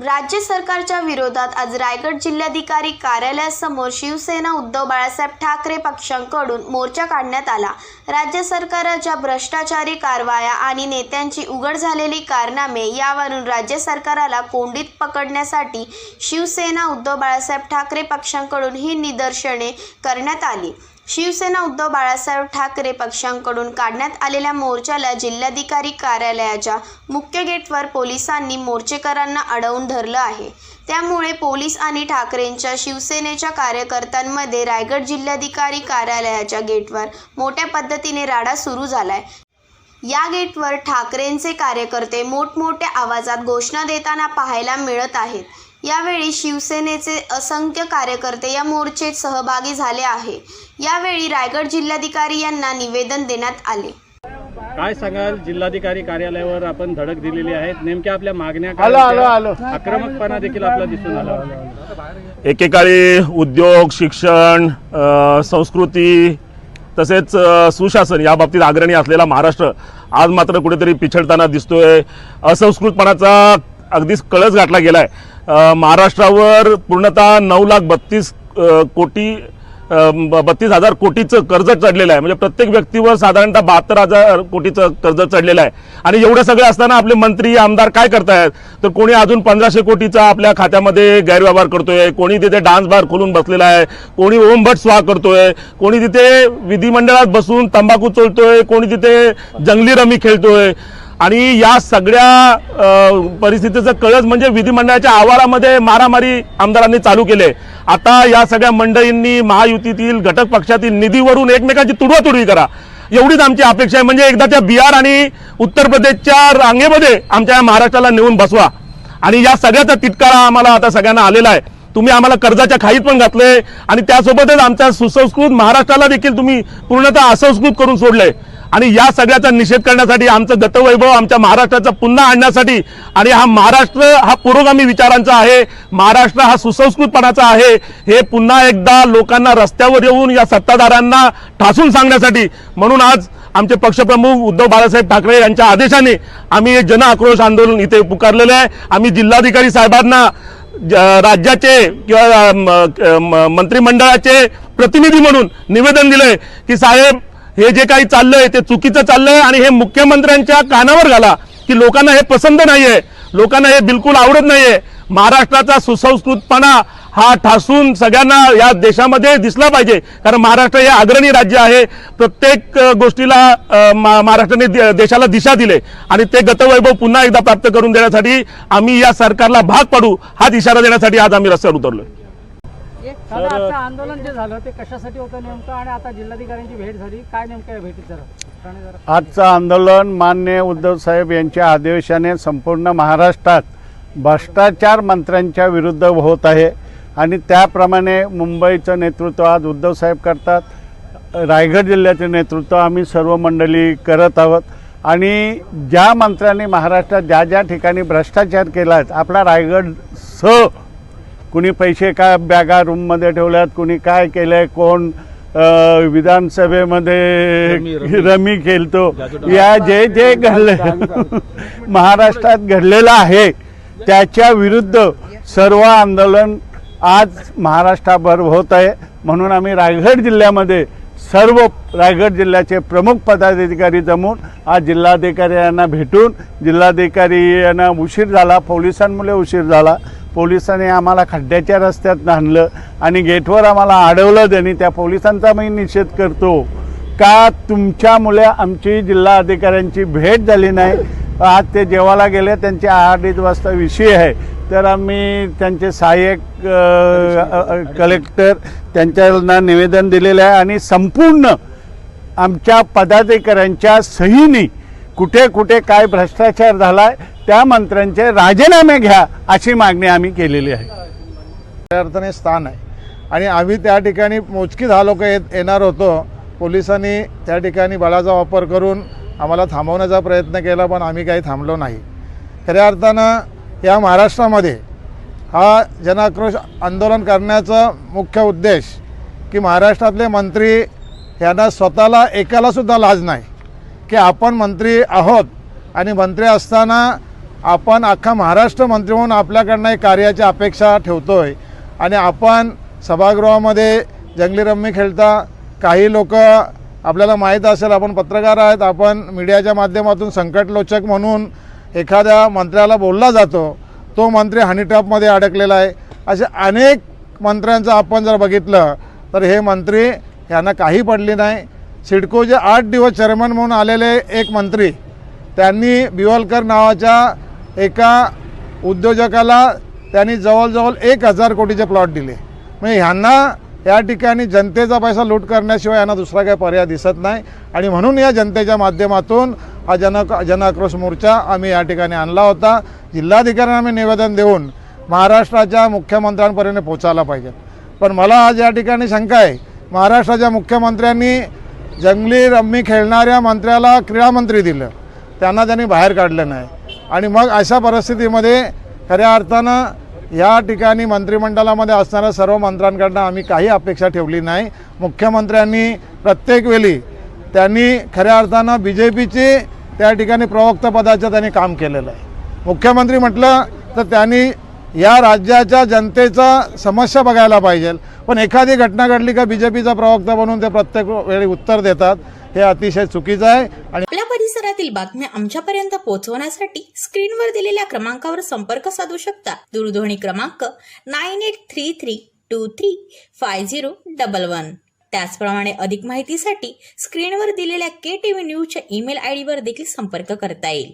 राज्य सरकारच्या विरोधात आज रायगड जिल्हाधिकारी कार्यालयासमोर शिवसेना उद्धव बाळासाहेब ठाकरे पक्षांकडून मोर्चा काढण्यात आला. राज्य सरकारच्या भ्रष्टाचारी कारवाया आणि नेत्यांची उघड झालेली कारनामे यावरून राज्य सरकारला कोंडीत पकडण्यासाठी शिवसेना उद्धव बाळासाहेब ठाकरे पक्षांकडून ही निदर्शने करण्यात आली. शिवसेना उद्धव बाळासाहेब ठाकरे पक्षांकडून काढण्यात आलेल्या मोर्चाला जिल्हाधिकारी कार्यालयाच्या मुख्य गेटवर पोलिसांनी मोर्चेकरांना अडवून धरलं आहे. त्यामुळे पोलीस आणि ठाकरेंच्या शिवसेनेच्या कार्यकर्त्यांमध्ये रायगड जिल्हाधिकारी कार्यालयाच्या गेटवर मोठ्या पद्धतीने राडा सुरू झालाय. या गेटवर ठाकरेंचे कार्यकर्ते मोठमोठ्या आवाजात घोषणा देताना पाहायला मिळत आहेत. यावेळी शिवसेनेचे असंख्य कार्यकर्ते या मोर्चेत सहभागी झाले आहे. यावेळी रायगड जिल्हाधिकारी यांना निवेदन देण्यात आले. काय सांगाल? जिल्हाधिकारी कार्यालयावर आपण धडक दिलेली आहे. नेमक्या आपल्या मागण्या काय होत्या? आक्रमकपणा देखील आपला दिसून आला. एकेकाळी उद्योग शिक्षण अ, संस्कृती तसेच अ, सुशासन या बाबतीत अग्रणी असलेला महाराष्ट्र आज मात्र कुठेतरी पिछडताना दिसतोय. असंस्कृतपणाचा अगदीच कळस गाठला गेला आहे महाराष्ट्रावर पूर्णतः नऊ लाख बत्तीस कोटी बत्तीस हजार कोटीचं कर्ज चढलेलं आहे. म्हणजे प्रत्येक व्यक्तीवर साधारणतः बहात्तर हजार कोटीचं कर्ज चढलेलं आहे. आणि एवढं सगळं असताना आपले मंत्री आमदार काय करतायत? तर कोणी अजून पंधराशे कोटीचा आपल्या खात्यामध्ये गैरव्यवहार करतोय? कोणी तिथे डान्स बार खोलून बसलेला आहे? कोणी ओमभट स्वाहा करतोय? कोणी तिथे विधिमंडळात बसून तंबाखू चोळतोय? कोणी तिथे जंगली रमी खेळतोय? आणि या सगळ्या परिस्थितीचं कळस म्हणजे विधिमंडळाच्या आवारामध्ये मारामारी आमदारांनी चालू केले. आता या सगळ्या मंडळींनी महायुतीतील घटक पक्षातील निधीवरून एकमेकांची तुडवातुडवी करा. एवढीच आमची अपेक्षा आहे. म्हणजे एकदा त्या बिहार आणि उत्तर प्रदेशच्या रांगेमध्ये आमच्या या महाराष्ट्राला नेऊन बसवा. आणि या सगळ्याचा तिटकारा आम्हाला आता सगळ्यांना आलेला आहे. तुम्ही आम्हाला कर्जाच्या खाईत पण घातले. आणि त्यासोबतच आमच्या सुसंस्कृत महाराष्ट्राला देखील तुम्ही पूर्णतः असंस्कृत करून सोडलंय. आणि या सगळ्याचा निषेध करण्यासाठी आमचं गतवैभव आमच्या महाराष्ट्राचा पुन्हा आणण्यासाठी आणि हा महाराष्ट्र हा पुरोगामी विचारांचा आहे महाराष्ट्र हा सुसंस्कृतपणाचा आहे हे पुन्हा एकदा लोकांना रस्त्यावर येऊन या सत्ताधाऱ्यांना ठासून सांगण्यासाठी. म्हणून आज आमचे पक्षप्रमुख उद्धव बाळासाहेब ठाकरे यांच्या आदेशाने आम्ही हे जन आक्रोश आंदोलन इथे पुकारलेलं आहे. आम्ही जिल्हाधिकारी साहेबांना ज- राज्याचे किंवा म- म- मंत्रिमंडळाचे प्रतिनिधी म्हणून निवेदन दिलंय की साहेब हे जे काही चाललंय ते चुकीचं चाललंय आणि हे मुख्यमंत्र्यांच्या कानावर घाला की लोकांना हे पसंत नाहीये. लोकांना हे बिलकुल आवडत नाहीये. महाराष्ट्राचा सुसंस्कृतपणा हा ठासून सगळ्यांना या देशामध्ये दिसला पाहिजे. कारण महाराष्ट्र हे अग्रणी राज्य आहे. प्रत्येक गोष्टीला महाराष्ट्राने देशाला दिशा दिले आणि ते गतवैभव पुन्हा एकदा प्राप्त करून देण्यासाठी आम्ही या सरकारला भाग पाडू हा इशारा देण्यासाठी आज आम्ही रस्त्यावर उतरलोय. दादा आजचं आंदोलन जे झालं ते कशासाठी होतं नेमकं? आणि आता जिल्हाधिकाऱ्यांची भेट झाली. काय नेमकं या भेटीत जरा? आजचं आंदोलन मान्य उद्धव साहेब यांच्या आदेशाने संपूर्ण महाराष्ट्रात भ्रष्टाचार मंत्र्यांच्या विरुद्ध होत आहे. आणि त्याप्रमाणे मुंबईचं नेतृत्व आज उद्धव साहेब करतात. रायगड जिल्ह्याचे नेतृत्व आम्ही सर्व मंडळी करत आहोत. आणि ज्या मंत्र्यांनी महाराष्ट्रात ज्या ज्या ठिकाणी भ्रष्टाचार केला आहे आपला रायगड स कुणी पैसे काय बॅगा रूममध्ये ठेवल्यात कुणी काय केलंय कोण अ, विधानसभेमध्ये रमी खेळतो. या जे जे घडलं महाराष्ट्रात घडलेलं आहे त्याच्या विरुद्ध सर्व आंदोलन आज महाराष्ट्राभर होत आहे. म्हणून आम्ही रायगड जिल्ह्यामध्ये सर्व रायगड जिल्ह्याचे प्रमुख पदाधिकारी जमून आज जिल्हाधिकारी यांना भेटून जिल्हाधिकारी यांना उशीर झाला पोलिसांमुळे उशीर झाला. पोलिसांनी आम्हाला खड्ड्याच्या रस्त्यात आणलं आणि गेटवर आम्हाला अडवलं त्यांनी. त्या पोलिसांचा मी निषेध करतो. का तुमच्यामुळे आमची जिल्हा अधिकाऱ्यांची भेट झाली नाही? आज ते जेवायला गेले त्यांचे अडीच वाजता विषय आहे. तर आम्ही त्यांचे सहाय्यक कलेक्टर त्यांच्याना निवेदन दिलेलं आहे आणि संपूर्ण आमच्या पदाधिकाऱ्यांच्या सहीनी कुठे कुठे काय भ्रष्टाचार झालाय त्या मंत्र्यांचे राजीनामे घ्या अशी मागणी आम्ही केलेली आहे. त्या अर्थाने स्थान आहे. आणि आम्ही त्या ठिकाणी मोजकी दहा लोक येत येणार होतो. पोलिसांनी त्या ठिकाणी बळाचा वापर करून आम्हाला थांबवण्याचा प्रयत्न केला पण आम्ही काही थांबलो नाही. खऱ्या अर्थानं या महाराष्ट्रामध्ये हा जनाक्रोश आंदोलन करण्याचा मुख्य उद्देश की महाराष्ट्रातले मंत्री यांना स्वतःला एकालासुद्धा लाज नाही. की आपण मंत्री आहोत आणि मंत्री असताना आपण अख्खा महाराष्ट्र मंत्री म्हणून आपल्याकडनं एक कार्याची अपेक्षा ठेवतो आहे आणि आपण सभागृहामध्ये जंगली रम्मी खेळता काही लोक आपल्याला माहीत असेल आपण पत्रकार आहेत आपण मीडियाच्या माध्यमातून संकटलोचक म्हणून एखाद्या मंत्र्याला बोलला जातो तो मंत्री हनीट्रॅपमध्ये अडकलेला आहे. असे अनेक मंत्र्यांचं आपण जर बघितलं तर हे मंत्री यांना काही पडली नाही. सिडकोचे आठ दिवस चेअरमन म्हणून आलेले एक मंत्री त्यांनी बिवलकर नावाच्या एका उद्योजकाला त्यांनी जवळजवळ एक हजार कोटीचे प्लॉट दिले. म्हणजे ह्यांना या ठिकाणी जनतेचा पैसा लूट करण्याशिवाय यांना दुसरा काही पर्याय दिसत नाही. आणि म्हणून या जनतेच्या माध्यमातून हा जन जनआक्रोश मोर्चा आम्ही या ठिकाणी आणला होता. जिल्हाधिकाऱ्यांना आम्ही निवेदन देऊन महाराष्ट्राच्या मुख्यमंत्र्यांपर्यंत पोचायला पाहिजे. पण मला आज या ठिकाणी शंका आहे. महाराष्ट्राच्या मुख्यमंत्र्यांनी जंगली रम्मी खेळणाऱ्या मंत्र्याला क्रीडामंत्री दिलं. त्यांना त्यांनी बाहेर काढलं नाही. आणि मग अशा परिस्थितीमध्ये खऱ्या अर्थानं या ठिकाणी मंत्रिमंडळामध्ये असणाऱ्या सर्व मंत्र्यांकडनं आम्ही काही अपेक्षा ठेवली नाही. मुख्यमंत्र्यांनी प्रत्येक वेळी त्यांनी खऱ्या अर्थानं बी जे पीचे त्या ठिकाणी प्रवक्तपदाचं त्यांनी काम केलेलं आहे. मुख्यमंत्री म्हटलं तर त्यांनी या राज्याच्या जनतेचा समस्या बघायला पाहिजे. पण एखादी घटना घडली का बी जे पीचा प्रवक्ता बनून ते प्रत्येक वेळी उत्तर देतात हे अतिशय चुकीचं आहे. आणि आपल्या परिसरातील बातम्या आमच्यापर्यंत पोहोचवण्यासाठी स्क्रीनवर दिलेल्या क्रमांकावर संपर्क साधू शकता. दूरध्वनी क्रमांक nine eight three three two three five zero double one. त्याचप्रमाणे अधिक माहितीसाठी स्क्रीनवर दिलेल्या के टी व्ही न्यूजच्या ईमेल आय डीवर देखील संपर्क करता येईल.